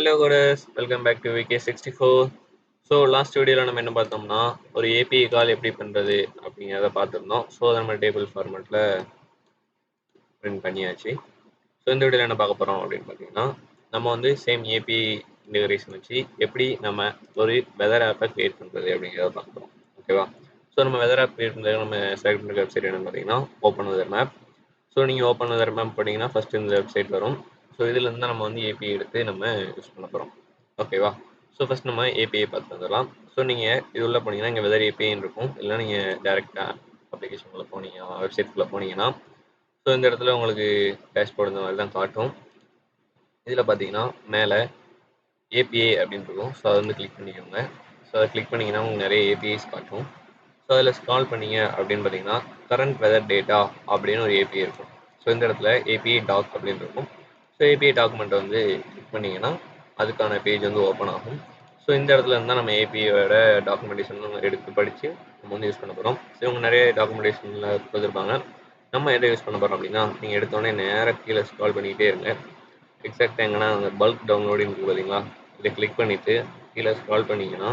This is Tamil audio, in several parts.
Hello coders welcome back to VK sixty four so last வீடியோவில் நம்ம என்ன பார்த்தோம்னா ஒரு ஏபிஐ கால் எப்படி பண்ணுறது அப்படிங்கிறத பார்த்துருந்தோம். ஸோ அதை நம்ம டேபிள் ஃபார்மேட்டில் பிரிண்ட் பண்ணியாச்சு. ஸோ இந்த வீடியோவில் என்ன பார்க்க போகிறோம் அப்படின்னு பார்த்தீங்கன்னா நம்ம வந்து சேம் ஏபிஐ இன்டகிரேஷன் வச்சு எப்படி நம்ம ஒரு வெதர் ஆப்பை க்ரியேட் பண்ணுறது அப்படிங்கிறத பார்க்குறோம் ஓகேவா ஸோ நம்ம வெதர் ஆப் க்ரியேட் பண்ணுறது நம்ம செலக்ட் பண்ணுற வெப்சைட் என்னன்னு பார்த்தீங்கன்னா ஓப்பன் வெதர் மேப் ஸோ நீங்கள் ஓப்பன் வெதர் மேப் போட்டிங்கன்னா ஃபஸ்ட்டு இந்த வெப்சைட் வரும். ஸோ இதுலேருந்து தான் நம்ம வந்து ஏபிஐ எடுத்து நம்ம யூஸ் பண்ண போகிறோம் ஓகேவா ஸோ ஃபஸ்ட் நம்ம ஏபிஐ பார்த்து வந்துடலாம். ஸோ நீங்கள் இது உள்ள போனீங்கன்னா இங்கே வெதர் ஏபிஐன்னு இருக்கும். இல்லை நீங்கள் டேரெக்டாக அப்ளிகேஷனுக்குள்ளே போனீங்க வெப்சைட்குள்ளே போனீங்கன்னா. ஸோ இந்த இடத்துல உங்களுக்கு டேஷ்போர்டு இந்த மாதிரி தான் காட்டும். இதில் பார்த்தீங்கன்னா மேலே ஏபிஐ அப்படின்னு இருக்கும். ஸோ அதை வந்து கிளிக் பண்ணிக்கோங்க. ஸோ அதை கிளிக் பண்ணிங்கன்னா உங்களுக்கு நிறைய ஏபிஐஸ் காட்டும். ஸோ அதில் ஸ்க்ரால் பண்ணீங்க அப்படின்னு பார்த்தீங்கன்னா கரண்ட் வெதர் டேட்டா அப்படின்னு ஒரு ஏபிஐ இருக்கும். ஸோ இந்த இடத்துல ஏபிஐ டாக் அப்படின்னு இருக்கும். ஸோ ஏபிஐ டாக்குமெண்ட்டை வந்து கிளிக் பண்ணிங்கன்னா அதுக்கான பேஜ் வந்து ஓப்பன் ஆகும். ஸோ இந்த இடத்துல இருந்தால் நம்ம ஏபிஐயோட டாக்குமெண்டேஷன் எடுத்து படித்து நம்ம வந்து யூஸ் பண்ண போகிறோம் ஸோ இவங்க நிறைய டாக்குமெண்டேஷனில் கொடுத்துருப்பாங்க. நம்ம எதை யூஸ் பண்ண போகிறோம் அப்படின்னா நீங்கள் எடுத்தோடனே நேராக கீழே ஸ்க்ரால் பண்ணிக்கிட்டே இருங்க. எக்ஸாக்டாக எங்கன்னா அந்த பல்க் டவுன்லோடிங் இருக்குது பார்த்தீங்களா இதை கிளிக் பண்ணிவிட்டு கீழே ஸ்க்ரால் பண்ணிங்கன்னா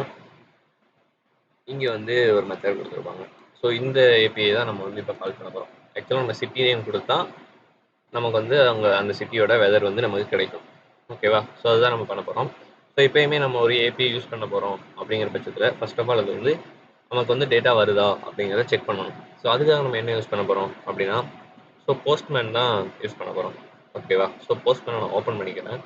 இங்கே வந்து ஒரு மெத்தட் கொடுத்துருப்பாங்க. ஸோ இந்த ஏபிஐ தான் நம்ம வந்து இப்போ கால் பண்ண போகிறோம் ஆக்சுவலாக நம்ம சிட்டி நேம் கொடுத்தா நமக்கு வந்து அங்கே அந்த சிட்டியோட வெதர் வந்து நமக்கு கிடைக்கும். ஓகேவா ஸோ அதுதான் நம்ம பண்ண போகிறோம் ஸோ இப்போயுமே நம்ம ஒரு ஏபிஐ யூஸ் பண்ண போகிறோம் அப்படிங்கிற பட்சத்தில் ஃபர்ஸ்ட் ஆஃப் ஆல் அது வந்து நமக்கு வந்து டேட்டா வருதா அப்படிங்கிறத செக் பண்ணணும். ஸோ அதுக்காக நம்ம என்ன யூஸ் பண்ண போகிறோம் அப்படின்னா ஸோ போஸ்ட்மேன் தான் யூஸ் பண்ண போகிறோம் ஓகேவா ஸோ போஸ்ட்மேன் நான் ஓப்பன் பண்ணிக்கிறேன்.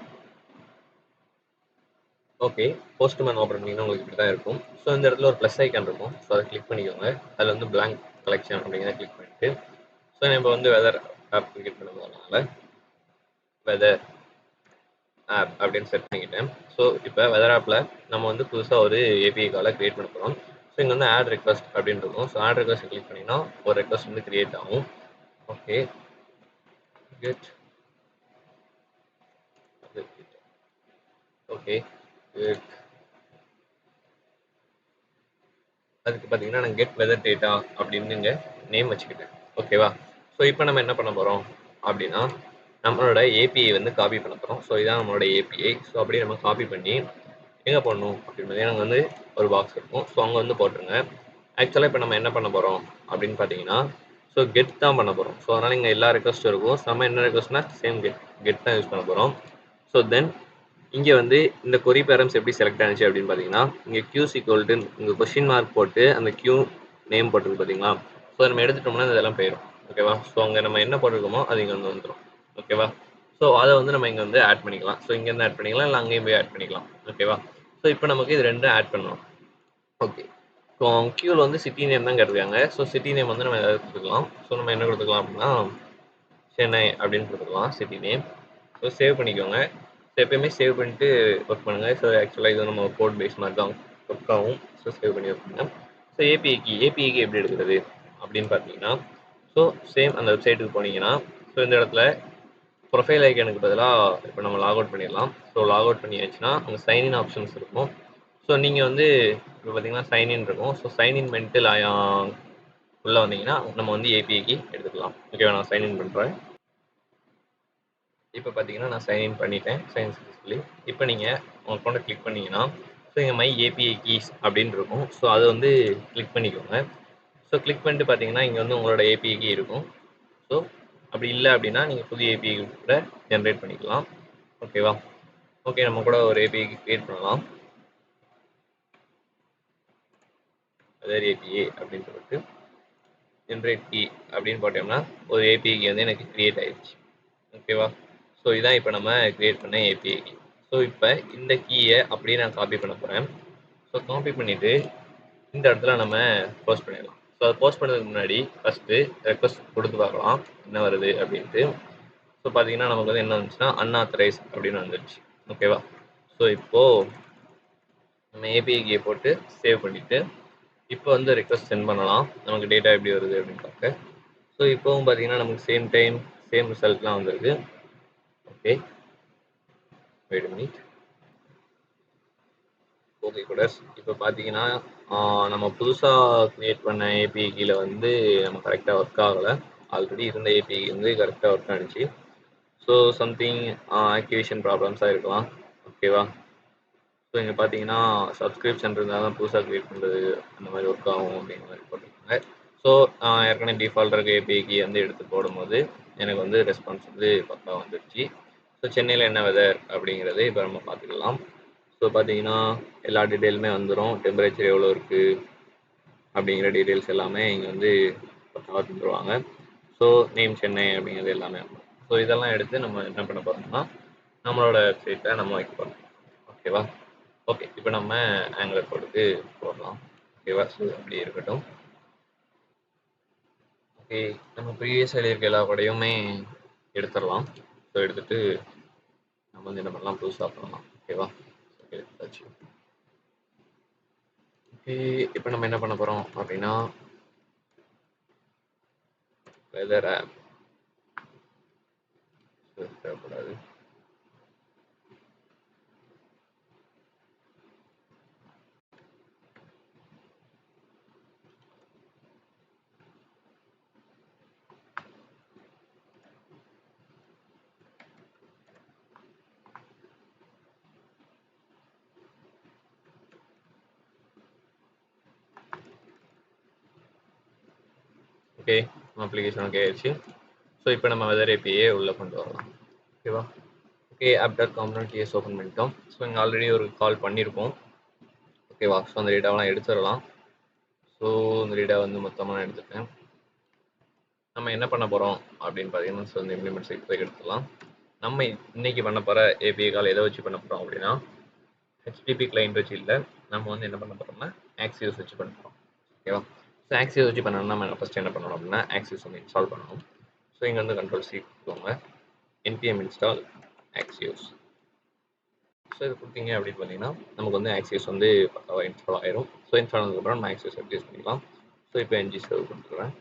ஓகே போஸ்ட்மேன் ஓப்பன் பண்ணிங்கன்னா உங்களுக்கு இப்படி தான் இருக்கும். ஸோ இந்த இடத்துல ஒரு ப்ளஸ் ஐக்கான் இருக்கும். ஸோ அதை கிளிக் பண்ணிக்கோங்க. அதில் வந்து பிளாங்க் கலெக்ஷன் அப்படிங்கிறத கிளிக் பண்ணிட்டு ஸோ நம்ம வந்து வெதர் ஆப் கிரியேட் பண்ண போகிறதுனால வெதர் ஆப் அப்படின்னு செட் பண்ணிக்கிட்டேன். ஸோ இப்போ வெதர் ஆப்பில் நம்ம வந்து புதுசாக ஒரு ஏபிஐ காலை க்ரியேட் பண்ண போகிறோம் ஸோ இங்கே வந்து ஆட் ரெக்வஸ்ட் அப்படின்னு இருக்கும். ஸோ ஆட் ரெக்வஸ்ட் கிளிக் பண்ணிங்கன்னா ஒரு ரெக்வஸ்ட் வந்து கிரியேட் ஆகும். ஓகே கெட் ஓகே அதுக்கு பார்த்தீங்கன்னா நான் கெட் வெதர் டேட்டா அப்படின்னு இங்கே நேம் வச்சுக்கிட்டேன் ஓகேவா ஸோ இப்போ நம்ம என்ன பண்ண போகிறோம் அப்படின்னா நம்மளோட ஏபிஐ வந்து காப்பி பண்ண போகிறோம் ஸோ இதான் நம்மளோட ஏபிஐ ஸோ அப்படியே நம்ம காப்பி பண்ணி எங்கே போடணும் அப்படின்னு பார்த்தீங்கன்னா வந்து ஒரு பாக்ஸ் இருக்கும். ஸோ அங்கே வந்து போட்டுருங்க. ஆக்சுவலாக இப்போ நம்ம என்ன பண்ண போகிறோம் அப்படின்னு பார்த்தீங்கன்னா ஸோ கெட் தான் பண்ண போகிறோம் ஸோ அதனால் இங்கே எல்லா ரெக்வஸ்ட்டும் இருக்கும். நம்ம என்ன ரெக்வஸ்ட்னா சேம் கெட் கெட் தான் யூஸ் பண்ண போகிறோம் ஸோ தென் இங்கே வந்து இந்த கொரி பேரம்ஸ் எப்படி செலக்ட் ஆனிச்சு அப்படின்னு பார்த்தீங்கன்னா இங்கே கியூஸ் ஈக்குவல்ட்டு இங்கே கொஷின் மார்க் போட்டு அந்த கியூ நேம் போட்டிருக்கு பார்த்தீங்களா ஸோ நம்ம எடுத்துட்டோம்னா இதெல்லாம் போயிடும் ஓகேவா ஸோ அங்கே நம்ம என்ன போட்டிருக்கோமோ அது இங்கே வந்து வந்துடும் ஓகேவா ஸோ அதை வந்து நம்ம இங்கே வந்து ஆட் பண்ணிக்கலாம். ஸோ இங்கேருந்து ஆட் பண்ணிக்கலாம் இல்லை அங்கேயும் போய் ஆட் பண்ணிக்கலாம். ஓகேவா ஸோ இப்போ நமக்கு இது ரெண்டும் ஆட் பண்ணணும் ஓகே ஸோ கியூவில் வந்து சிட்டி நேம் தான் கேட்டிருக்காங்க. ஸோ சிட்டி நேம் வந்து நம்ம எதாவது கொடுத்துக்கலாம். ஸோ நம்ம என்ன கொடுத்துக்கலாம் அப்படின்னா சென்னை அப்படின்னு கொடுத்துக்கலாம் சிட்டி நேம் ஸோ சேவ் பண்ணிக்கோங்க. ஸோ எப்பயுமே சேவ் பண்ணிட்டு ஒர்க் பண்ணுங்கள் ஸோ ஆக்சுவலாக இது நம்ம கோட் பேஸ் மாதிரி தான் ஒர்க் ஆகும். ஸோ சேவ் பண்ணி ஒர்க் பண்ணுங்கள் ஸோ ஏபிஐக்கு ஏபிஐக்கு எப்படி எடுக்கிறது அப்படின்னு பார்த்தீங்கன்னா ஸோ சேம் அந்த வெப்சைட்டுக்கு போனீங்கன்னா ஸோ இந்த இடத்துல ப்ரொஃபைல் ஐக்கனுக்கு பதிலாக இப்போ நம்ம லாக் அவுட் பண்ணிடலாம். ஸோ லாக் அவுட் பண்ணியாச்சுன்னா அங்கே சைன்இன் ஆப்ஷன்ஸ் இருக்கும். ஸோ நீங்கள் வந்து இப்போ பார்த்தீங்கன்னா சைன்இன் இருக்கும். ஸோ சைன்இன் பண்ணிட்டு உள்ளே வந்தீங்கன்னா நம்ம வந்து ஏபிஐக்கு எடுத்துக்கலாம். ஓகேவா நான் சைன்இன் பண்ணுறேன் இப்போ பார்த்தீங்கன்னா நான் சைன்இன் பண்ணிட்டேன். சைன் சக்ஸஸ்ஃபுல்லி இப்போ நீங்கள் உங்கள் அக்கௌண்ட்டை கிளிக் பண்ணிங்கன்னா ஸோ இங்கே மை ஏபிஐ கீஸ் அப்படின்னு இருக்கும். ஸோ அதை வந்து கிளிக் பண்ணிக்கோங்க. ஸோ கிளிக் பண்ணிட்டு பார்த்தீங்கன்னா இங்கே வந்து உங்களோட ஏபிஐ கீ இருக்கும். ஸோ அப்படி இல்லை அப்படின்னா நீங்கள் புது ஏபிஐ கூட ஜென்ரேட் பண்ணிக்கலாம். ஓகேவா ஓகே நம்ம கூட ஒரு ஏபிஐ க்ரியேட் பண்ணலாம். அதர் ஏபிஏ அப்படின்னு சொல்லிட்டு ஜென்ரேட் கீ அப்படின்னு போட்டோம்னா ஒரு ஏபிஐ வந்து எனக்கு க்ரியேட் ஆயிடுச்சு. ஓகேவா ஸோ இதான் இப்போ நம்ம க்ரியேட் பண்ண ஏபிஐ கீ ஸோ இப்போ இந்த கீயை அப்படியே நான் காப்பி பண்ண போகிறேன் ஸோ காப்பி பண்ணிவிட்டு இந்த இடத்துல நம்ம போஸ்ட் பண்ணிடலாம். ஸோ அதை போஸ்ட் பண்ணுறதுக்கு முன்னாடி ஃபஸ்ட்டு ரெக்வஸ்ட் கொடுத்து பார்க்கலாம். என்ன வருது அப்படின்ட்டு. ஸோ பார்த்தீங்கன்னா நமக்கு வந்து என்ன வந்துச்சுன்னா அன்ஆத்தரைஸ் அப்படின்னு வந்துருச்சு. ஓகேவா ஸோ இப்போது நம்ம ஏபிஐக்கியை போட்டு சேவ் பண்ணிவிட்டு இப்போ வந்து ரெக்வஸ்ட் சென்ட் பண்ணலாம். நமக்கு டேட்டா எப்படி வருது அப்படின்னு பார்க்க. ஸோ இப்போவும் பார்த்தீங்கன்னா நமக்கு சேம் டைம் சேம் ரிசல்ட்லாம் வந்திருக்கு. ஓகே வெயிட் மினிட் ஓகே கூட இப்போ பார்த்தீங்கன்னா நம்ம புதுசாக க்ரியேட் பண்ண ஏபிஐ வந்து நம்ம கரெக்டாக ஒர்க் ஆகலை. ஆல்ரெடி இருந்த ஏபிஐ வந்து கரெக்டாக ஒர்க் ஆனிச்சு ஸோ சம்திங் ஆக்டிவேஷன் ப்ராப்ளம்ஸாக இருக்கலாம். ஓகேவா ஸோ இங்கே பார்த்தீங்கன்னா சப்ஸ்கிரிப்ஷன் இருந்தால் தான் புதுசாக க்ரியேட் பண்ணுறது அந்த மாதிரி ஒர்க் ஆகும் அப்படிங்கிற மாதிரி போட்டிருக்காங்க. ஸோ ஏற்கனவே டிஃபால்ட் ஏபிஐக்கு வந்து எடுத்து போடும்போது எனக்கு வந்து ரெஸ்பான்ஸ் வந்து பக்கம் வந்துடுச்சு ஸோ சென்னையில் என்ன வெதர் அப்படிங்கிறது இப்போ நம்ம பார்த்துக்கலாம். ஸோ பார்த்தீங்கன்னா எல்லா டீட்டெயிலுமே வந்துடும் டெம்பரேச்சர் எவ்வளோ இருக்குது அப்படிங்கிற டீட்டெயில்ஸ் எல்லாமே இங்கே வந்து பக்காவாக தந்துருவாங்க. ஸோ நேம் சென்னை அப்படிங்கிறது எல்லாமே ஸோ இதெல்லாம் எடுத்து நம்ம என்ன பண்ண போகிறோம்னா நம்மளோட வெப்சைட்டில் நம்ம வைக்க போகிறோம் ஓகேவா ஓகே இப்போ நம்ம ஆங்குலர் கோடுக்கு போடலாம். ஓகேவா ஸோ அப்படி இருக்கட்டும். ஓகே நம்ம ப்ரீவியஸ் எழுதியிருக்க எல்லா படையுமே எடுத்துடலாம். ஸோ எடுத்துட்டு நம்ம வந்து என்ன பண்ணலாம்? புதுசாக பண்ணலாம் ஓகேவா எடுத்தாச்சு ஓகே இப்போ நம்ம என்ன பண்ண போகிறோம் அப்படின்னா வெதர் ஆப் தேவைப்படாது. ஓகே நம்ம அப்ளிகேஷன் ஓகே ஆயிடுச்சு. ஸோ இப்போ நம்ம வெதர் ஏபிஏ உள்ளே கொண்டு வரலாம். ஓகேவா ஓகே ஆப் டாட் காம்பனண்ட் கேஸ் ஓப்பன் பண்ணிட்டோம். ஸோ இங்கே ஆல்ரெடி ஒரு கால் பண்ணியிருக்கோம் ஓகேவா ஸோ அந்த டேட்டாவெலாம் எடுத்துடலாம். ஸோ இந்த டேட்டா வந்து மொத்தமாக நான் எடுத்துட்டேன். நம்ம என்ன பண்ண போகிறோம் அப்படின்னு பார்த்தீங்கன்னா ஸோ இந்த இம்ப்ளிமெண்ட்ஸ் இப்போதைக்கு எடுத்துடலாம். நம்ம இன்னைக்கு பண்ண போகிற ஏபிஐ கால் எதை வச்சு பண்ண போகிறோம் அப்படின்னா ஹெச்டிபி கிளைண்ட் வச்சு இல்லை நம்ம வந்து என்ன பண்ண போகிறோம்னா ஆக்சியஸ் வச்சு பண்ண போகிறோம் ஓகேவா ஸோ ஆக்சியஸ் வச்சு பண்ணணும்னா நம்ம ஃபஸ்ட் என்ன பண்ணணும் அப்படின்னா ஆக்சிஸ் வந்து இன்ஸ்டால் பண்ணணும். ஸோ இங்கே வந்து கண்ட்ரோல் சி கொடுத்துக்கோங்க. என்பிஎம் இன்ஸ்டால் ஆக்சியோஸ் ஸோ இது கொடுத்தீங்க அப்படின்னு பார்த்தீங்கன்னா நமக்கு வந்து ஆக்சிஸ் வந்து பக்காவாக இன்ஸ்டால் ஆயிரும். ஸோ இன்ஸ்டால் ஆனதுக்கப்புறம் நம்ம ஆக்சியஸ் அட்ஜஸ்ட் பண்ணிக்கலாம். ஸோ இப்போ என்ஜி சர்வ் கொடுத்துக்கிறேன்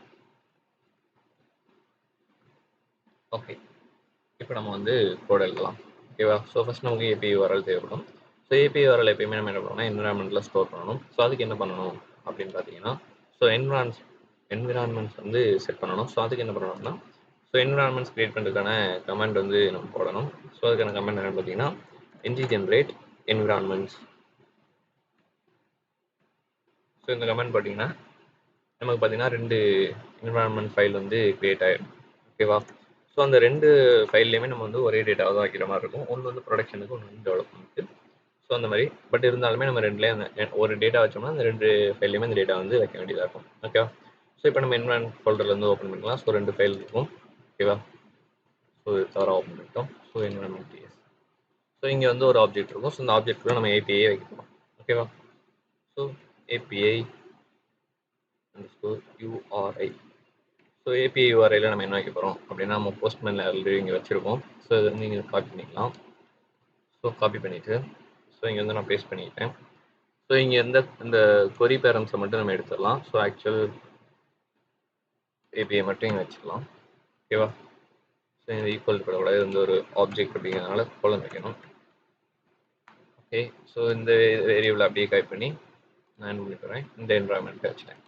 ஓகே இப்போ நம்ம வந்து கோட் எழுதலாம். ஓகேவா ஸோ ஃபஸ்ட் நமக்கு ஏபிஐ வரல் தேவைப்படும். ஸோ ஏபிஐ வரல் எப்பயுமே நம்ம என்ன பண்ணணும்னா என்விரான்மெண்ட்டில் ஸ்டோர் பண்ணணும். ஸோ அதுக்கு என்ன பண்ணணும் அப்படின்னு பார்த்தீங்கன்னா ஸோ என்விரான்ஸ் என்விரான்மெண்ட்ஸ் வந்து செட் பண்ணணும். ஸோ அதுக்கு என்ன பண்ணணும்னா ஸோ என்விரான்மெண்ட்ஸ் க்ரியேட் பண்ணுறதுக்கான கமெண்ட் வந்து நம்ம போடணும். ஸோ அதுக்கான கமெண்ட் என்னென்னு பார்த்தீங்கன்னா என்ஜி ஜென்ரேட் என்விரான்மெண்ட்ஸ் ஸோ இந்த கமெண்ட் பார்த்தீங்கன்னா நமக்கு பார்த்தீங்கன்னா ரெண்டு என்விரான்மெண்ட் ஃபைல் வந்து க்ரியேட் ஆகிடும் ஓகேவா ஸோ அந்த ரெண்டு ஃபைல்லையுமே நம்ம வந்து ஒரே டேட்டாவை தான் வைக்கிற மாதிரி இருக்கும். ஒன்று வந்து ப்ரொடக்ஷனுக்கு ஒன்று வந்து டெவலப்மெண்ட்டு ஸோ அந்த மாதிரி. பட் இருந்தாலுமே நம்ம ரெண்டுலேயே அந்த ஒரு டேட்டா வச்சோம்னா அந்த ரெண்டு ஃபைல்லையுமே இந்த டேட்டா வந்து வைக்க வேண்டியதாக இருக்கும். ஓகேவா ஸோ இப்போ நம்ம என்வரான் ஃபோல்டர்லேருந்து ஓப்பன் பண்ணிக்கலாம். ஸோ ரெண்டு ஃபைல் இருக்கும். ஓகேவா ஸோ இது தவிர ஓப்பன் பண்ணிட்டோம். ஸோ என்வரான்மெண்ட் டிஎஸ் ஸோ இங்கே வந்து ஒரு ஆப்ஜெக்ட் இருக்கும். ஸோ இந்த ஆப்ஜெக்ட்டுக்குள்ள நம்ம ஏபிஐ வைக்கலாம் ஓகேவா so API URI so API யூஆர்ஐயில் நம்ம என்ன வைக்க போகிறோம் அப்படின்னா நம்ம போஸ்ட்மேன் ஆல்ரெடி இங்கே வச்சுருக்கோம். ஸோ இதை வந்து இங்கே காப்பி பண்ணிக்கலாம். ஸோ காப்பி பண்ணிவிட்டு ஸோ இங்கே வந்து நான் பேஸ்ட் பண்ணிக்கிட்டேன். ஸோ இங்கே எந்த இந்த கொரி பேரம்ஸை மட்டும் நம்ம எடுத்துடலாம். ஸோ ஆக்சுவல் ஏபிஐ மட்டும் இங்கே வச்சுக்கலாம் ஓகேவா ஸோ இந்த ஈக்குவல் பண்ணக்கூடாது இது வந்து ஒரு ஆப்ஜெக்ட் அப்படிங்கிறதுனால கோலம் வைக்கணும். ஓகே ஸோ இந்த வேரியபிள் அப்படியே டைப் பண்ணி நான் என்ன பண்ணி போகிறேன் இந்த என்வரான்மெண்ட்டை வச்சுட்டேன்.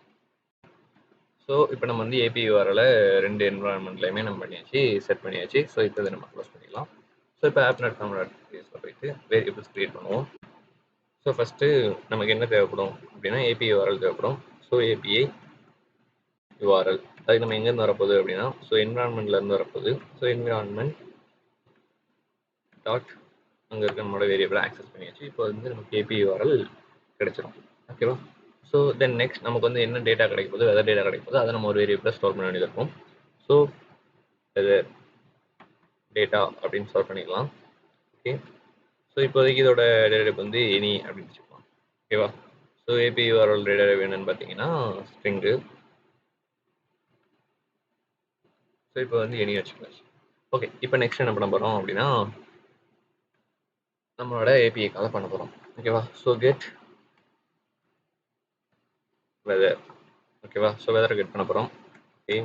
ஸோ இப்போ நம்ம வந்து ஏபி வரல ரெண்டு என்வரான்மெண்ட்லையுமே நம்ம பண்ணியாச்சு செட் பண்ணியாச்சு. ஸோ இப்போ இதை நம்ம க்ளோஸ் பண்ணிக்கலாம். ஸோ இப்போ ஆப் டாட் காம் போயிட்டு வேரியபிள்ஸ் க்ரியேட் பண்ணுவோம். ஸோ ஃபஸ்ட்டு நமக்கு என்ன தேவைப்படும் அப்படின்னா ஏபிஐ யூஆர்எல் தேவைப்படும். ஸோ ஏபிஐ யூஆர்எல் அதுக்கு நம்ம எங்கேருந்து வரப்போகுது அப்படின்னா ஸோ என்விரான்மெண்ட்லேருந்து வரப்போகுது. ஸோ என்விரான்மெண்ட் டாட் அங்கே இருக்க நம்மளோட வேரியபிளை ஆக்சஸ் பண்ணியாச்சு. இப்போ வந்து நமக்கு ஏபி யூஆர்எல் கிடச்சிரும். ஓகேவா ஸோ தென் நெக்ஸ்ட் நமக்கு வந்து என்ன டேட்டா கிடைக்க போகுது வெதர் டேட்டா கிடைக்க போகுது அதை நம்ம ஒரு வேரியபிளாக ஸ்டோர் பண்ண வேண்டியது இருக்கும். ஸோ வெதர் டேட்டா அப்படின்னு ஸ்டோர் பண்ணிக்கலாம். ஓகே ஸோ இப்போதைக்கு இதோட டேட்டா வந்து எனி அப்படின்னு வச்சுக்கலாம். ஓகேவா ஸோ ஏபி யூஆர்எல் டேட்டா வேணும்னு பார்த்தீங்கன்னா ஸ்ட்ரிங்கு ஸோ இப்போ வந்து எனி வச்சுக்கலாம். ஓகே இப்போ நெக்ஸ்ட் என்ன பண்ண போகிறோம் அப்படின்னா நம்மளோட ஏபிஐ கால பண்ண போகிறோம் ஓகேவா ஸோ கெட் வெதர் ஓகேவா ஸோ வெதரை கெட் பண்ண போகிறோம் ஓகே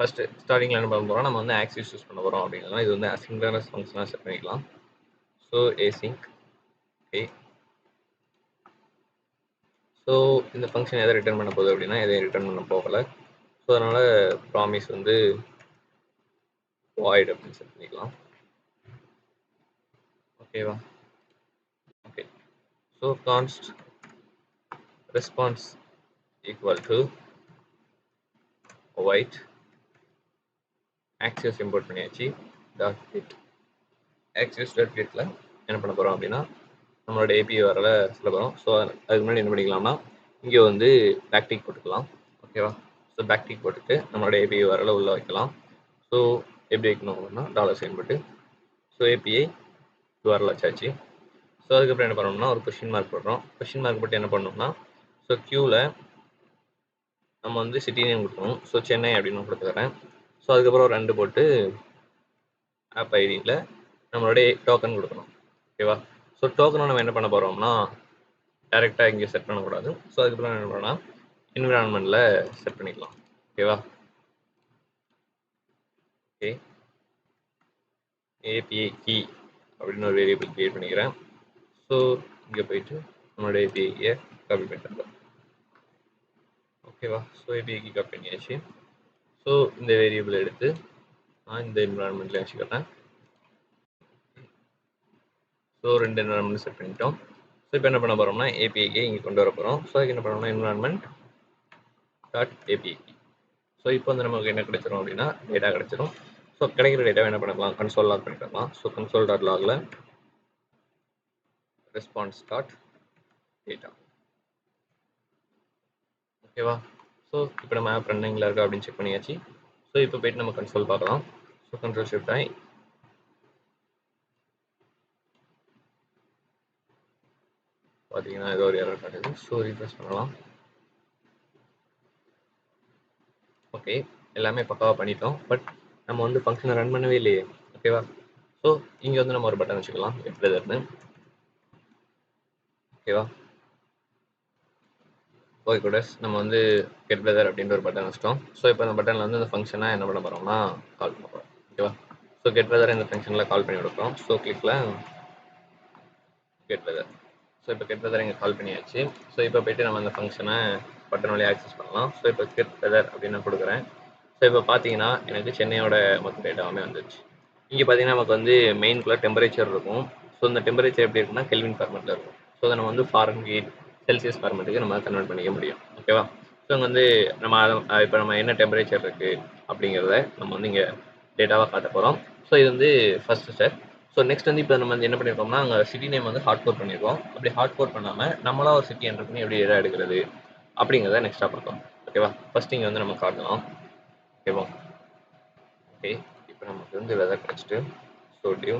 ஃபஸ்ட்டு ஸ்டார்டிங்கில் என்ன பண்ண போகிறோம் நம்ம வந்து ஆக்சிஸ் யூஸ் பண்ண போகிறோம் அப்படின்னா இது வந்து அசிங்லரஸ் ஃபங்க்ஷனாக செட் பண்ணிக்கலாம். ஸோ ஏசிங்க் ஓகே ஸோ இந்த ஃபங்க்ஷன் எதை ரிட்டர்ன் பண்ண போகுது அப்படின்னா எதையும் ரிட்டர்ன் பண்ண போகலை. ஸோ அதனால் ப்ராமிஸ் வந்து வாய்ட் அப்படின்னு செட் பண்ணிக்கலாம். ஓகேவா okay so const response equal to await Axios import பண்ணியாச்சு. டாட் கிட் ஆக்சிஸ் டாட் கிட்டில் என்ன பண்ண போகிறோம் அப்படின்னா நம்மளோட ஏபி வரல சொல்ல போகிறோம் ஸோ அதுக்கு முன்னாடி என்ன பண்ணிக்கலாம்னா இங்கே வந்து பேக்டிக் போட்டுக்கலாம். ஓகேவா ஸோ பேக்டிக் போட்டுட்டு நம்மளோட ஏபி வரல உள்ளே வைக்கலாம். ஸோ எப்படி வைக்கணும் அப்படின்னா டாலர் சைன் போட்டு. ஸோ ஏபிஐ வரல வச்சாச்சு. ஸோ அதுக்கப்புறம் என்ன பண்ணணும்னா ஒரு கொஷின் மார்க் போடுறோம். கொஷின் மார்க் போட்டு என்ன பண்ணணும்னா ஸோ க்யூவில் நம்ம வந்து சிட்டி நேம் கொடுக்கணும். ஸோ சென்னை அப்படின்னு கொடுத்துக்கிறேன் ஸோ அதுக்கப்புறம் ஒரு ரெண்டு போட்டு ஆப் ஐடியில் நம்மளுடைய டோக்கன் கொடுக்கணும். ஓகேவா ஸோ டோக்கனை நம்ம என்ன பண்ண போகிறோம்னா டேரெக்டாக இங்கே செட் பண்ணக்கூடாது. ஸோ அதுக்கப்புறம் என்ன பண்ணலாம் என்விரான்மெண்ட்டில் செட் பண்ணிக்கலாம். ஓகேவா ஓகே ஏபிஐ கீ அப்படின்னு ஒரு வேரியபிள் க்ரியேட் பண்ணிக்கிறேன். ஸோ இங்கே போயிட்டு நம்மளோட ஏபிஐயை காப்பி பண்ணிட்டு ஓகேவா ஸோ ஏபிஐ கீ காப்பி பண்ணியாச்சு. ஸோ இந்த வேரியபிள் எடுத்து நான் இந்த என்விரான்மெண்ட்ல வச்சுக்கிறேன் ஸோ ரெண்டு என்விரான்மெண்ட் செட் பண்ணிட்டோம். ஸோ இப்போ என்ன பண்ண போகிறோம்னா ஏபிஐக்கு இங்கே கொண்டு வர போகிறோம் ஸோ அதுக்கு என்ன பண்ணோம்னா என்விரான்மெண்ட் டாட் ஏபிஐக்கு ஸோ இப்போ வந்து நமக்கு என்ன கிடைச்சிரும் அப்படின்னா டேட்டா கிடைச்சிரும். ஸோ கிடைக்கிற டேட்டாவை என்ன பண்ணலாம் கன்சோல் லாக் பண்ணிக்கலாம். ஸோ கன்சோல் டாட் லாகில் ரெஸ்பான்ஸ் டாட் டேட்டா ஓகேவா ஸோ இப்போ நம்ம ஆப் ரன்னிங்கில் இருக்கா அப்படின்னு செக் பண்ணியாச்சு. ஸோ இப்போ போயிட்டு நம்ம கன்சோல் பார்க்கலாம். ஸோ கண்ட்ரோல் ஷிஃப்ட் ஆகி பார்த்தீங்கன்னா ஏதோ ஒரு எரர் காட்டுது. ஸோ ரீஃப்ரெஷ் பண்ணலாம். ஓகே எல்லாமே பக்காவாக பண்ணிட்டோம். பட் நம்ம வந்து ஃபங்க்ஷனை ரன் பண்ணவே இல்லையே. ஓகேவா ஸோ இங்கே வந்து நம்ம ஒரு பட்டன் வச்சுக்கலாம். எப்படின்னு ஓகேவா ஓகே கூடஸ் நம்ம வந்து கெட் பிரதர் அப்படின்ற ஒரு பட்டன் வச்சிட்டோம். ஸோ இப்போ அந்த பட்டனில் வந்து இந்த ஃபங்க்ஷனை என்ன பண்ண போகிறோம்னா கால் பண்ண போகிறோம் ஓகேவா ஸோ கெட் பிரதர் இந்த ஃபங்க்ஷனில் கால் பண்ணி கொடுக்குறோம். ஸோ கிளிக்கில் கெட் பிரதர் ஸோ இப்போ கெட் பிரதர் இங்கே கால் பண்ணியாச்சு. ஸோ இப்போ போயிட்டு நம்ம அந்த ஃபங்க்ஷனை பட்டன் வழியாக ஆக்சஸ் பண்ணலாம். ஸோ இப்போ கெட் பிரதர் அப்படின்னு நான் கொடுக்குறேன். ஸோ இப்போ பார்த்தீங்கன்னா எனக்கு சென்னையோட மொத்த டேட்டாவுமே வந்துச்சு இங்கே பார்த்தீங்கன்னா நமக்கு வந்து மெயின்குள்ளே டெம்பரேச்சர் இருக்கும். ஸோ இந்த டெம்பரேச்சர் எப்படி இருக்குன்னா கெல்வின் ஃபார்மெட்டில் இருக்கும். ஸோ அதை நம்ம வந்து ஃபாரன் கீட் செல்சியஸ் ஃபார்மேட்டுக்கு நம்ம கன்வெர்ட் பண்ணிக்க முடியும். ஓகேவா ஸோ அங்கே வந்து நம்ம அதை இப்போ நம்ம என்ன டெம்பரேச்சர் இருக்குது அப்படிங்கிறத நம்ம வந்து இங்கே டேட்டாவாக காட்ட போகிறோம் ஸோ இது வந்து ஃபஸ்ட்டு ஸ்டெப் ஸோ நெக்ஸ்ட் வந்து இப்போ நம்ம வந்து என்ன பண்ணியிருக்கோம்னா அங்கே சிட்டி நேம் வந்து ஹார்ட் கோட் பண்ணியிருக்கோம் அப்படி ஹார்ட் கோட் பண்ணாமல் நம்மளாக ஒரு சிட்டி என்ட்ரு பண்ணி எப்படி டேட்டா எடுக்கிறது அப்படிங்கிறத நெக்ஸ்ட்டாக பார்க்கலாம். ஓகேவா ஃபஸ்ட் இங்கே வந்து நம்ம காட்டலாம் ஓகேவா ஓகே இப்போ நமக்கு வந்து வெதர் கிடச்சிட்டு ஸோ டியூ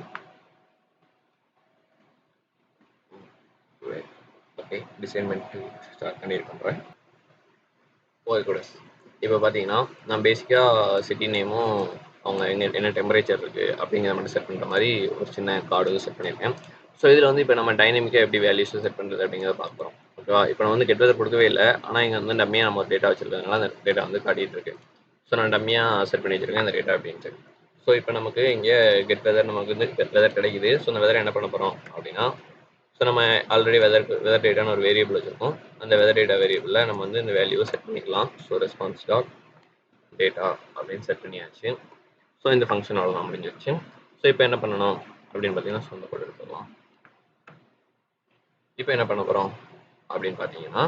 ஓகே டிசைன்மெண்ட் ஸ்டார்ட் பண்ணிட்டு பண்ணுறேன் ஓகே கூட இப்போ பார்த்தீங்கன்னா நான் பேசிக்காக சிட்டி நேமும் அவங்க என்ன என்ன டெம்பரேச்சர் இருக்குது அப்படிங்கிற மட்டும் செட் பண்ணுற மாதிரி ஒரு சின்ன கார்டு செட் பண்ணியிருக்கேன். ஸோ இதில் வந்து இப்போ நம்ம டைனமிக்காக எப்படி வேல்யூஸ் செட் பண்ணுறது அப்படிங்கிறத பார்க்குறோம் ஓகேவா இப்போ நான் வந்து கெட் வெதர் கொடுக்கவே இல்லை. ஆனால் இங்கே வந்து டம்மியாக நம்ம ஒரு டேட்டா வச்சிருக்கனால அந்த டேட்டா வந்து காட்டிகிட்டு இருக்கு. ஸோ நான் டம்மியாக செட் பண்ணி வச்சிருக்கேன் அந்த டேட்டா அப்படின்ட்டு. ஸோ இப்போ நமக்கு இங்கே கெட் வெதர் நமக்கு வந்து கெட் வெதர் கிடைக்குது. ஸோ அந்த வெதர் என்ன பண்ண போகிறோம் அப்படின்னா ஸோ நம்ம ஆல்ரெடி வெதர் வெதர் டேட்டான்னு ஒரு வேரியபிள் வச்சுருக்கோம். அந்த வெதர் டேட்டா வேரியபிளில் நம்ம வந்து இந்த வேல்யூவை செட் பண்ணிக்கலாம். ஸோ ரெஸ்பான்ஸ் டாட் டேட்டா அப்படின்னு செட் பண்ணியாச்சு. ஸோ இந்த ஃபங்க்ஷன் அவ்வளோதான் முடிஞ்சிருச்சு. ஸோ இப்போ என்ன பண்ணணும் அப்படின்னு பார்த்தீங்கன்னா சொந்த கோடு எடுத்துக்கலாம். இப்போ என்ன பண்ண போகிறோம் அப்படின்னு பார்த்தீங்கன்னா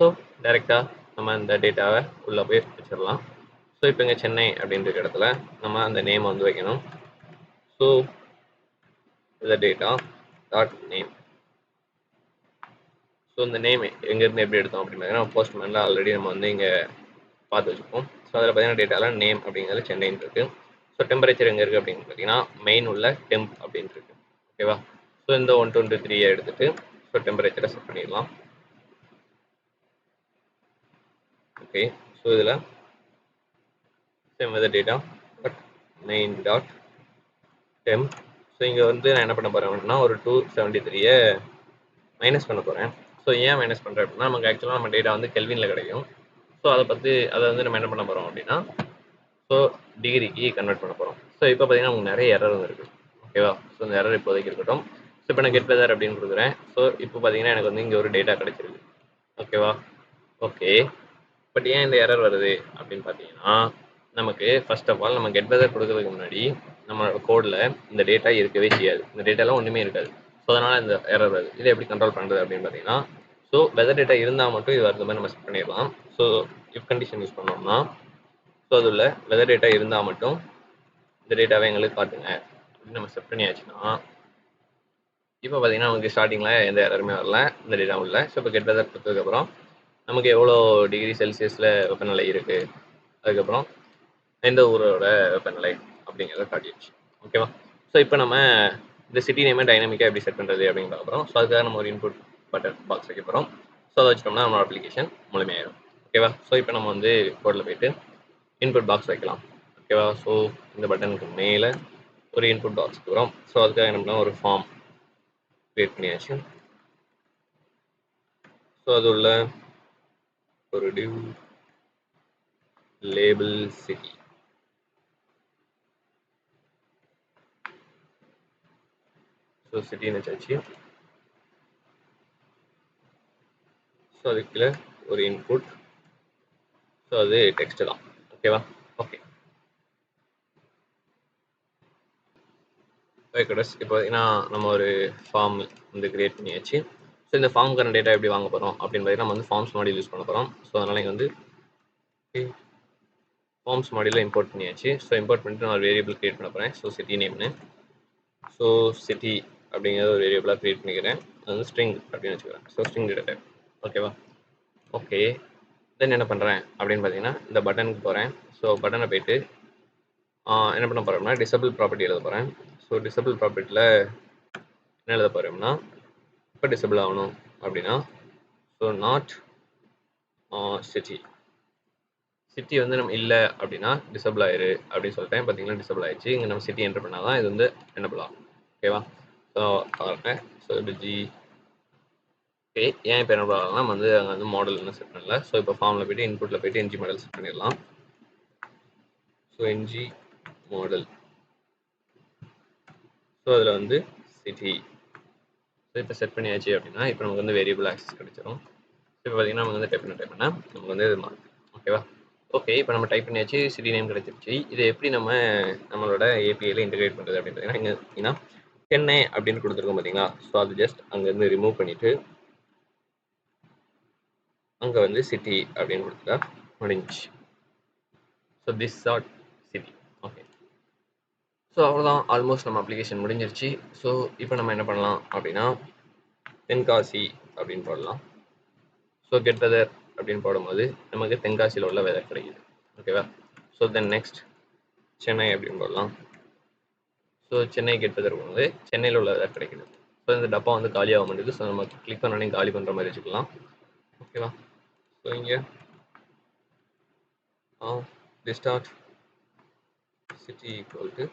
ஸோ டைரெக்டாக நம்ம இந்த டேட்டாவை உள்ளே போய் வச்சிடலாம். ஸோ இப்போ இங்கே சென்னை அப்படின்ற இடத்துல நம்ம அந்த நேம் வந்து வைக்கணும். ஸோ இந்த டேட்டா டாட் நேம் ஸோ இந்த நேம் எங்கேருந்து எப்படி எடுத்தோம் அப்படின்னா பார்த்தீங்கன்னா போஸ்ட்மேனில் ஆல்ரெடி நம்ம வந்து இங்கே பார்த்து வச்சுப்போம் ஸோ அதில் பார்த்தீங்கன்னா டேட்டாவில் நேம் அப்படிங்கிறது சென்னைன்னு இருக்குது ஸோ டெம்பரேச்சர் எங்கே இருக்குது அப்படின்னு பார்த்தீங்கன்னா மெயின் உள்ள டெம்ப் அப்படின்னு இருக்கு. ஓகேவா ஸோ இந்த ஒன் டுவெண்ட்டி த்ரீயை எடுத்துகிட்டு ஸோ டெம்பரேச்சரை செட் பண்ணிடலாம். ஓகே ஸோ இதில் same weather data but main dot temp so இங்கே வந்து நான் என்ன பண்ண போகிறேன் அப்படின்னா ஒரு டூ செவன்ட்டி த்ரீயை மைனஸ் பண்ண போகிறேன் ஸோ ஏன் மைனஸ் பண்ணுறேன் அப்படின்னா நமக்கு ஆக்சுவலாக நம்ம டேட்டா வந்து கெல்வினில் கிடைக்கும். ஸோ அதை பற்றி அதை வந்து நம்ம என்ன பண்ண போகிறோம் அப்படின்னா ஸோ டிகிரிக்கு கன்வெர்ட் பண்ண போகிறோம் ஸோ இப்போ பார்த்தீங்கன்னா நமக்கு நிறைய எரர் வந்துருக்கு. ஓகேவா ஸோ இந்த எரர் இப்போதைக்கு இருக்கட்டும். ஸோ இப்போ நான் கெட் வெதர் அப்படின்னு கொடுக்குறேன். ஸோ இப்போ பார்த்தீங்கன்னா எனக்கு வந்து இங்கே ஒரு டேட்டா கிடைச்சிருக்கு. ஓகேவா ஓகே பட் ஏன் இந்த எரர் வருது அப்படின்னு பார்த்தீங்கன்னா நமக்கு ஃபர்ஸ்ட் ஆஃப் ஆல் நம்ம கெட் வெதர் கொடுக்கறதுக்கு முன்னாடி நம்மளோட கோடில் இந்த டேட்டா இருக்கவே செய்யாது. இந்த டேட்டாலாம் ஒன்றுமே இருக்காது. ஸோ அதனால் இந்த எரர் வருது. இதை எப்படி கண்ட்ரோல் பண்ணுறது அப்படின்னு பார்த்தீங்கன்னா ஸோ வெதர் டேட்டா இருந்தால் மட்டும் இது வரது மாதிரி நம்ம செட் பண்ணிடலாம். ஸோ இஃப் கண்டிஷன் யூஸ் பண்ணோம்னா ஸோ அதில் வெதர் டேட்டா இருந்தால் மட்டும் இந்த டேட்டாவை எங்களுக்கு காட்டுங்க. அப்படின்னு நம்ம செட் பண்ணியாச்சுன்னா இப்போ பார்த்தீங்கன்னா நமக்கு ஸ்டார்டிங்கில் எந்த யாருமே வரல இந்த டேட்டா உள்ள ஸோ இப்போ கெட் வெதர் கொடுத்ததுக்கப்புறம் நமக்கு எவ்வளோ டிகிரி செல்சியஸில் வெப்பநிலை இருக்குது அதுக்கப்புறம் எந்த ஊரோட வெப்பநிலை அப்படிங்கிறத காட்டிடுச்சு ஓகேவா ஸோ இப்போ நம்ம இந்த சிட்டி நேமை டைனமிக்காக எப்படி செட் பண்ணுறது அப்படின்னு பார்க்குறோம் ஸோ அதுக்காக நம்ம ஒரு இன்புட் பட்டன் பாக்ஸ் வைக்க போகிறோம் ஸோ அதை வச்சிட்டோம்னா நம்ம அப்ளிகேஷன் முழுமையாயிடும் ஓகேவா ஸோ இப்போ நம்ம வந்து கோடில் போயிட்டு இன்புட் பாக்ஸ் வைக்கலாம். ஓகேவா ஸோ இந்த பட்டனுக்கு மேலே ஒரு இன்புட் பாக்ஸ் போகிறோம் ஸோ அதுக்காக என்ன ஒரு ஃபார்ம் க்ரியேட் பண்ணியாச்சு. ஸோ அது உள்ள ஒரு டியூ லேபிள் சிட்டி ஸோ சிட்டின்னு வச்சாச்சு. ஸோ அதுக்குள்ள ஒரு இன்புட் ஸோ அது டெக்ஸ்ட் தான். ஓகேவா ஓகே ஓகேடஸ் இப்போ பார்த்தீங்கன்னா நம்ம ஒரு ஃபார்ம் வந்து கிரியேட் பண்ணியாச்சு. ஸோ இந்த ஃபார்முக்கான டேட்டா எப்படி வாங்க போகிறோம் அப்படின்னு பார்த்தீங்கன்னா நம்ம வந்து ஃபார்ம்ஸ் மாடியில் யூஸ் பண்ண போகிறோம் ஸோ அதனால் இங்கே வந்து ஃபார்ம்ஸ் மாடியில் இம்போர்ட் பண்ணியாச்சு. ஸோ இம்போர்ட் பண்ணிட்டு நான் ஒரு வேரியபிள் கிரியேட் பண்ண போகிறேன் ஸோ சிட்டி நேம்னு ஸோ சிட்டி அப்படிங்கிறத ஒரு வேரியபிளாக க்ரியேட் பண்ணிக்கிறேன். அது வந்து ஸ்ட்ரிங் அப்படின்னு வச்சுக்கிறேன். ஸோ ஸ்ட்ரிங் டேட்டா டைப் ஓகேவா ஓகே தென் என்ன பண்ணுறேன் அப்படின்னு பார்த்தீங்கன்னா இந்த பட்டனுக்கு போகிறேன் ஸோ பட்டனை போயிட்டு என்ன பண்ண போகிறோம்னா டிசபிள் ப்ராப்பர்ட்டி எழுத போகிறேன் ஸோ டிசபிள் ப்ராப்பர்ட்டியில் என்ன எழுத போகிறோம்னா இப்போ டிசபிள் ஆகணும் அப்படின்னா ஸோ நாட் சிட்டி சிட்டி வந்து நம்ம இல்லை அப்படின்னா டிசபிள் ஆயிரு அப்படின்னு சொல்லிட்டேன். பார்த்தீங்கன்னா டிசபிள் ஆயிடுச்சு. இங்கே நம்ம சிட்டி என்டர் பண்ணால் தான் இது வந்து என்னபிள் ஆகும். ஓகேவா ஸோ ஸோ ஜி ஓகே ஏன் இப்போ என்ன பண்ணலாம் வந்து அங்கே வந்து மாடல் என்ன செட் பண்ணல. ஸோ இப்போ ஃபார்மில் போயிட்டு இன்புட்டில் போய்ட்டு என்ஜி மாடல் செட் பண்ணிடலாம். ஸோ என்ஜி மாடல் ஸோ அதில் வந்து சிட்டி ஸோ இப்போ செட் பண்ணியாச்சு அப்படின்னா இப்போ நமக்கு வந்து வேரியபிள் ஆக்சஸ் கிடைச்சிரும். இப்போ பார்த்தீங்கன்னா நம்ம வந்து டைப் பண்ண டைப் பண்ணால் நமக்கு வந்து இது மாறும் ஓகேவா ஓகே இப்போ நம்ம டைப் பண்ணியாச்சு சிட்டி நேம் கிடைச்சிருச்சு. இதை எப்படி நம்ம நம்மளோட ஏபிஐயில் இன்டிகிரேட் பண்ணுறது அப்படின்னு பார்த்தீங்கன்னா இங்கே பார்த்தீங்கன்னா சென்னை அப்படின்னு கொடுத்துருக்கோம் பார்த்தீங்களா ஸோ அது ஜஸ்ட் அங்கேருந்து ரிமூவ் பண்ணிவிட்டு அங்கே வந்து சிட்டி அப்படின்னு கொடுத்துட்டா முடிஞ்சிச்சு. So this add city okay so அவ்வளோதான் ஆல்மோஸ்ட் நம்ம அப்ளிகேஷன் முடிஞ்சிருச்சு. ஸோ இப்போ நம்ம என்ன பண்ணலாம் அப்படின்னா தென்காசி அப்படின்னு போடலாம். ஸோ கெட் வெதர் அப்படின்னு போடும்போது நமக்கு தென்காசியில் உள்ள வெதர் கிடைக்குது. ஓகேவா ஸோ தென் நெக்ஸ்ட் சென்னை அப்படின்னு போடலாம். ஸோ சென்னை கெட் வெதர் போகும்போது சென்னையில் உள்ள வெதர் கிடைக்குது. ஸோ இந்த டப்பா வந்து காலியாக மாட்டேங்குது. ஸோ நம்ம கிளிக் பண்ணோடனே காலி பண்ணுற மாதிரி வச்சுக்கலாம். ஓகேவா ஸோ இங்கே டிஸ்டார்ட் சிட்டி ஈக்குவல் டு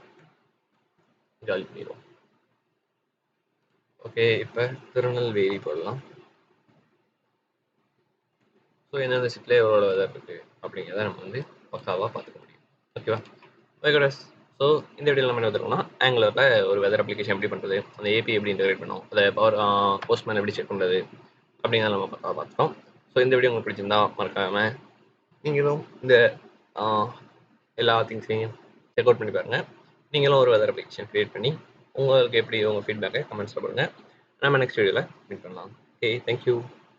காலி பண்ணிடுவோம். ஓகே இப்போ திருநெல்வேலி போடலாம். ஸோ எந்தெந்த சிட்டில் எவ்வளோ வெதர் இருக்குது அப்படிங்கிறத நம்ம வந்து பக்காவாக பார்த்துக்க முடியும். ஓகேவா ஓகே ஸோ இந்த வீடியோவில் நம்ம என்ன வந்துருக்கோம்னா ஆங்குலரில் ஒரு வெதர் அப்ளிகேஷன் எப்படி பண்ணுறது அந்த ஏபி எப்படி இன்டெகிரேட் பண்ணும் அதை பவர் போஸ்ட்மேன் எப்படி செக் பண்ணுறது அப்படிங்கிறத நம்ம பக்காவாக பார்த்துட்டோம். ஸோ இந்த வீடியோ உங்களுக்கு பிடிச்சிருந்தா மறக்காமல் நீங்களும் இந்த எல்லா திங்ஸையும் செக் அவுட் பண்ணி பாருங்கள் நீங்களும் ஒரு வெதர் அப்ளிகேஷன் க்ரியேட் பண்ணி உங்களுக்கு எப்படி உங்கள் ஃபீட்பேக்கை கமெண்ட்ஸில் போடுங்க நம்ம நெக்ஸ்ட் வீடியோவில் மீட் பண்ணலாம். Okay thank you